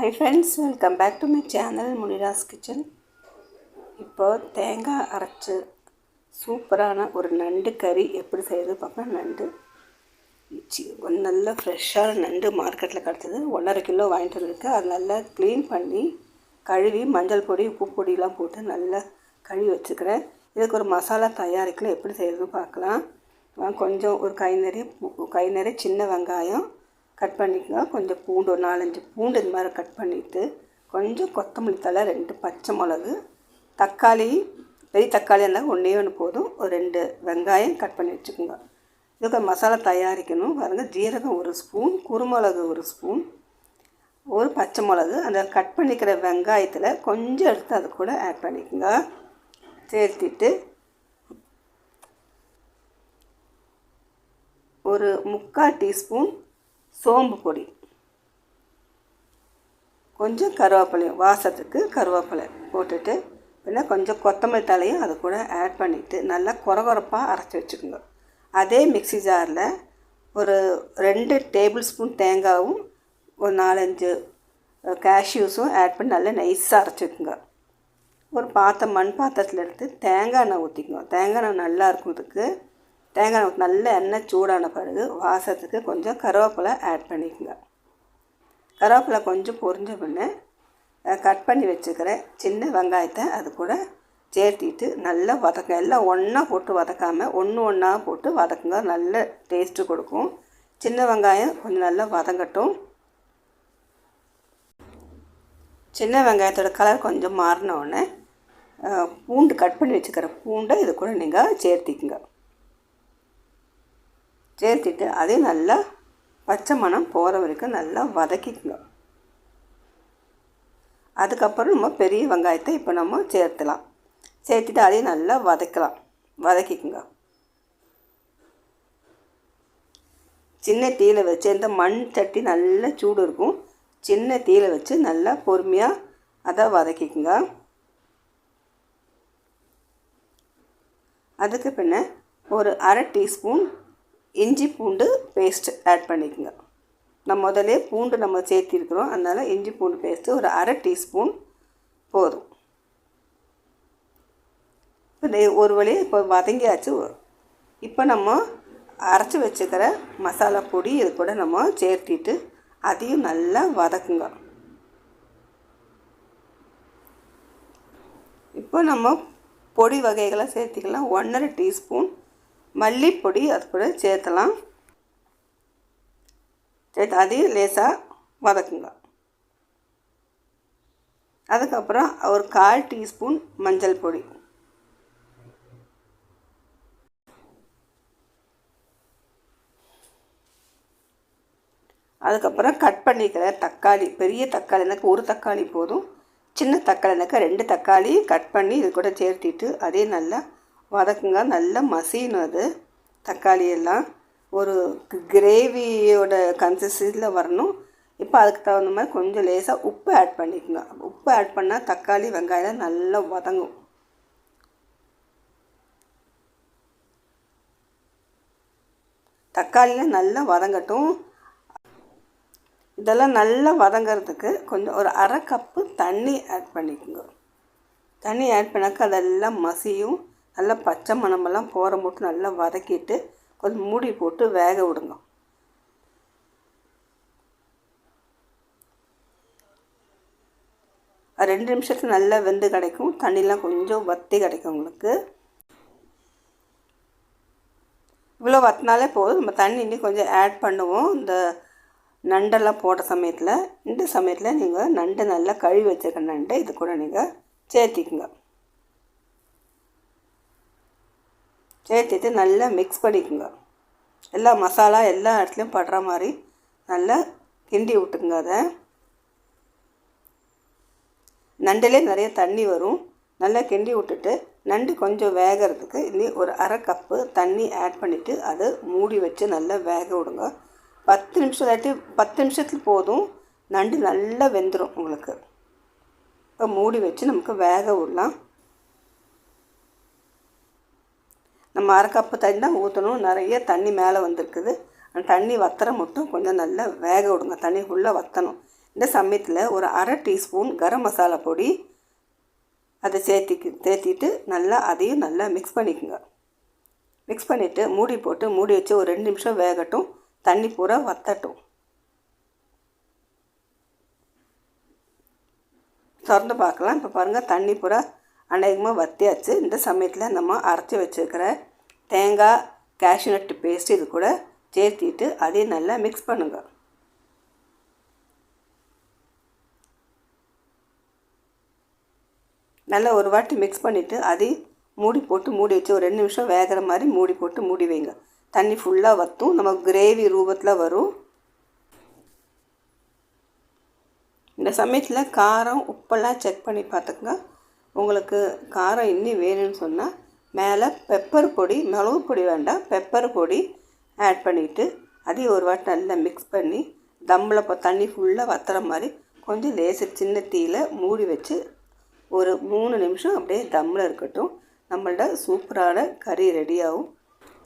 Hi friends welcome back to my channel Munira's kitchen இப்போ தேங்காய் அரைச்சி சூப்பரான ஒரு நண்டு கறி எப்படி செய்யறது பார்ப்போம் நண்டு. சி ஒரு நல்ல ஃப்ரெஷ்ஷான நண்டு மார்க்கெட்டில் கிடச்சிது. ஒன்றரை கிலோ வாங்கிட்டு வந்துருக்கு. அது நல்லா க்ளீன் பண்ணி கழுவி மஞ்சள் பொடி உப்பு பொடியெலாம் போட்டு நல்லா கழுவி வச்சுக்கிறேன். இதுக்கு ஒரு மசாலா தயாரிக்கணும் எப்படி செய்கிறதுன்னு பார்க்கலாம். கொஞ்சம் ஒரு கை நிறைய கை நிறைய சின்ன வெங்காயம் கட் பண்ணிக்கோங்க. கொஞ்சம் பூண்டு ஒரு நாலஞ்சு பூண்டு இது மாதிரி கட் பண்ணிவிட்டு கொஞ்சம் கொத்தமல்லி தழை ரெண்டு பச்சை மிளகு தக்காளி பெரிய தக்காளி இருந்தால் ஒன்றே ஒன்று போதும். ஒரு ரெண்டு வெங்காயம் கட் பண்ணி வச்சுக்கோங்க. இதுக்கு மசாலா தயாரிக்கணும். பாருங்கள் ஜீரகம் ஒரு ஸ்பூன் குருமிளகு ஒரு ஸ்பூன் ஒரு பச்சை மிளகு. அந்த கட் பண்ணிக்கிற வெங்காயத்தில் கொஞ்சம் எடுத்து அது கூட ஆட் பண்ணிக்கோங்க. சேர்த்திட்டு ஒரு முக்கால் டீஸ்பூன் சோம்பு பொடி. கொஞ்சம் கருவேப்பிலையும் வாசத்துக்கு கருவேப்பிலை போட்டுட்டு பின்ன கொஞ்சம் கொத்தமல்லி தலையும் அது கூட ஆட் பண்ணிவிட்டு நல்லா குறகுறப்பாக அரைச்சி வச்சுக்கோங்க. அதே மிக்ஸி ஜாரில் ஒரு ரெண்டு டேபிள் ஸ்பூன் தேங்காயும் ஒரு நாலஞ்சு கேஷ்யூஸும் ஆட் பண்ணி நல்லா நைஸாக அரைச்சிக்கோங்க ஒரு பாத்திரம் மண் பாத்திரத்தில் எடுத்து தேங்காய் எண்ணெய் ஊற்றிக்கணும் தேங்காய் எண்ணெய் நல்லா இருக்கும் இதுக்கு தேங்காய் நமக்கு நல்ல எண்ணெய் சூடான பிறகு வாசத்துக்கு கொஞ்சம் கருவேப்பிலை ஆட் பண்ணிக்கோங்க. கருவேப்பிலை கொஞ்சம் பொரிஞ்ச பின்னே கட் பண்ணி வச்சுக்கிற சின்ன வெங்காயத்தை அது கூட சேர்த்திட்டு நல்லா வதக்க எல்லாம் ஒன்றா போட்டு வதக்காமல் ஒன்று ஒன்றா போட்டு வதக்குங்க. நல்ல டேஸ்ட்டு கொடுக்கும். சின்ன வெங்காயம் கொஞ்சம் நல்லா வதங்கட்டும். சின்ன வெங்காயத்தோட கலர் கொஞ்சம் மாறினோடனே பூண்டு கட் பண்ணி வச்சுக்கிற பூண்டை இது கூட நீங்கள் சேர்த்திக்குங்க. சேர்த்திட்டு அதையும் நல்லா பச்சை மணம் போகிற வரைக்கும் நல்லா வதக்கிக்குங்க. அதுக்கப்புறம் நம்ம பெரிய வெங்காயத்தை இப்போ நம்ம சேர்த்துலாம். சேர்த்துட்டு அதையும் நல்லா வதக்கலாம். வதக்கிக்குங்க. சின்ன தீயில் வச்சு இந்த மண் சட்டி நல்லா சூடு இருக்கும். சின்ன தீயில் வச்சு நல்லா பொறுமையாக அதை வதக்கிக்குங்க. அதுக்கு பின்ன ஒரு அரை டீஸ்பூன் இஞ்சி பூண்டு பேஸ்ட் ஆட் பண்ணிக்கோங்க. நம்ம முதலே பூண்டு நம்ம சேர்த்திருக்கிறோம். அதனால் இஞ்சி பூண்டு பேஸ்ட்டு ஒரு அரை டீஸ்பூன் போதும். இது ஒரு வழி இப்போ வதங்கியாச்சு. இப்போ நம்ம அரைச்சி வச்சுக்கிற மசாலா பொடி இது கூட நம்ம சேர்த்திட்டு அதையும் நல்லா வதக்குங்க. இப்போ நம்ம பொடி வகைகளை சேர்த்திக்கலாம். ஒன்றரை டீஸ்பூன் மல்லிப்பொடி அது கூட சேர்த்தலாம். சேர்த்து அதையும் லேசாக வதக்குங்க. அதுக்கப்புறம் ஒரு கால் டீஸ்பூன் மஞ்சள் பொடி. அதுக்கப்புறம் கட் பண்ணிக்கிற தக்காளி பெரிய தக்காளி எனக்கு ஒரு தக்காளி போதும். சின்ன தக்காளி எனக்கு ரெண்டு தக்காளி கட் பண்ணி இது கூட சேர்த்திட்டு அதே நல்லா வதக்குங்க. நல்லா மசியணும் அது. தக்காளி எல்லாம் ஒரு கிரேவியோட கன்சிஸ்டன்சியில் வரணும். இப்போ அதுக்கு தகுந்த மாதிரி கொஞ்சம் லேசாக உப்பு ஆட் பண்ணிக்கோங்க. உப்பு ஆட் பண்ணால் தக்காளி வெங்காயம் நல்லா வதங்கும். தக்காளியில் நல்லா வதங்கட்டும். இதெல்லாம் நல்லா வதங்கிறதுக்கு கொஞ்சம் ஒரு அரை கப்பு தண்ணி ஆட் பண்ணிக்கோங்க. தண்ணி ஆட் பண்ணாக்க அதெல்லாம் மசியும். நல்லா பச்சை மணமெல்லாம் போகிற மட்டும் நல்லா வதக்கிட்டு கொஞ்சம் மூடி போட்டு வேக விடுங்க. ரெண்டு நிமிஷத்தில் நல்லா வெந்து கிடைக்கும். தண்ணிலாம் கொஞ்சம் வத்தி கிடைக்கும் உங்களுக்கு. இவ்வளோ வத்தினாலே போதும். நம்ம தண்ணி இன்னும் கொஞ்சம் ஆட் பண்ணுவோம். இந்த நண்டெல்லாம் போட்ட சமயத்தில். இந்த சமயத்தில் நீங்கள் நண்டு நல்லா கழுவி வச்சுருக்க நண்டை இது கூட நீங்கள் சேர்த்திக்குங்க. சேர்த்துட்டு நல்லா மிக்ஸ் பண்ணிக்கோங்க. எல்லா மசாலா எல்லா இடத்துலையும் படுற மாதிரி நல்லா கிண்டி விட்டுக்குங்க அதை. நண்டுலேயே நிறைய தண்ணி வரும். நல்லா கிண்டி விட்டுட்டு நண்டு கொஞ்சம் வேகிறதுக்கு இன்னி ஒரு அரை கப்பு தண்ணி ஆட் பண்ணிவிட்டு அதை மூடி வச்சு நல்லா வேக விடுங்க. பத்து நிமிஷம் இல்லாட்டி பத்து நிமிஷத்துக்கு போதும் நண்டு நல்லா வெந்துடும் உங்களுக்கு. இப்போ மூடி வச்சு நமக்கு வேக விடலாம். நம்ம அரைக்கப்பு தண்ணி தான் ஊற்றணும் நிறைய தண்ணி மேலே வந்திருக்குது. அந்த தண்ணி வத்துற மட்டும் கொஞ்சம் நல்லா வேக விடுங்க. தண்ணி ஃபுல்லாக வற்றணும் இந்த சமயத்தில் ஒரு அரை டீஸ்பூன் கரம் மசாலா பொடி அதை சேர்த்திக்கு சேர்த்திட்டு நல்லா அதையும் நல்லா மிக்ஸ் பண்ணிக்கோங்க. மிக்ஸ் பண்ணிவிட்டு மூடி போட்டு மூடி வச்சு ஒரு ரெண்டு நிமிஷம் வேகட்டும். தண்ணி பூரா வத்தட்டும். திறந்து பார்க்கலாம். இப்போ பாருங்கள் தண்ணி பூரா அநேகமாக வத்தியாச்சு. இந்த சமயத்தில் நம்ம அரைச்சி வச்சுருக்கிற தேங்காய் கேஷ்யூ நட்டு பேஸ்ட் இது கூட சேர்த்திட்டு அதையும் நல்லா மிக்ஸ் பண்ணுங்கள் நல்லா ஒரு வாட்டி மிக்ஸ் பண்ணிவிட்டு அதையும் மூடி போட்டு மூடி வச்சு ஒரு ரெண்டு நிமிஷம் வேகிற மாதிரி மூடி போட்டு மூடி வைங்க. தண்ணி ஃபுல்லாக வற்றும் நம்ம கிரேவி ரூபத்தில் வரும். இந்த சமயத்தில் காரம் உப்பெல்லாம் செக் பண்ணி பார்த்துக்கங்க. உங்களுக்கு காரம் இன்னும் வேணும்னு சொன்னால் மேலே பெப்பர் பொடி மிளகு பொடி வேண்டாம். பெப்பர் பொடி ஆட் பண்ணிவிட்டு அதையும் ஒரு வாட்டி நல்லா மிக்ஸ் பண்ணி தம்மில் இப்போ தண்ணி ஃபுல்லாக வத்துற மாதிரி கொஞ்சம் லேசு சின்ன தீயில் மூடி வச்சு ஒரு மூணு நிமிஷம் அப்படியே தம்மில் இருக்கட்டும். நம்மள்ட சூப்பரான கறி ரெடியாகும்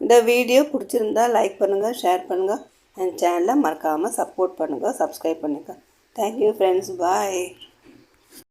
இந்த வீடியோ பிடிச்சிருந்தா லைக் பண்ணுங்கள் ஷேர் பண்ணுங்கள் என் சேனலை மறக்காமல் சப்போர்ட் பண்ணுங்கள் சப்ஸ்கிரைப் பண்ணுங்கள் தேங்க்யூ ஃப்ரெண்ட்ஸ் பாய்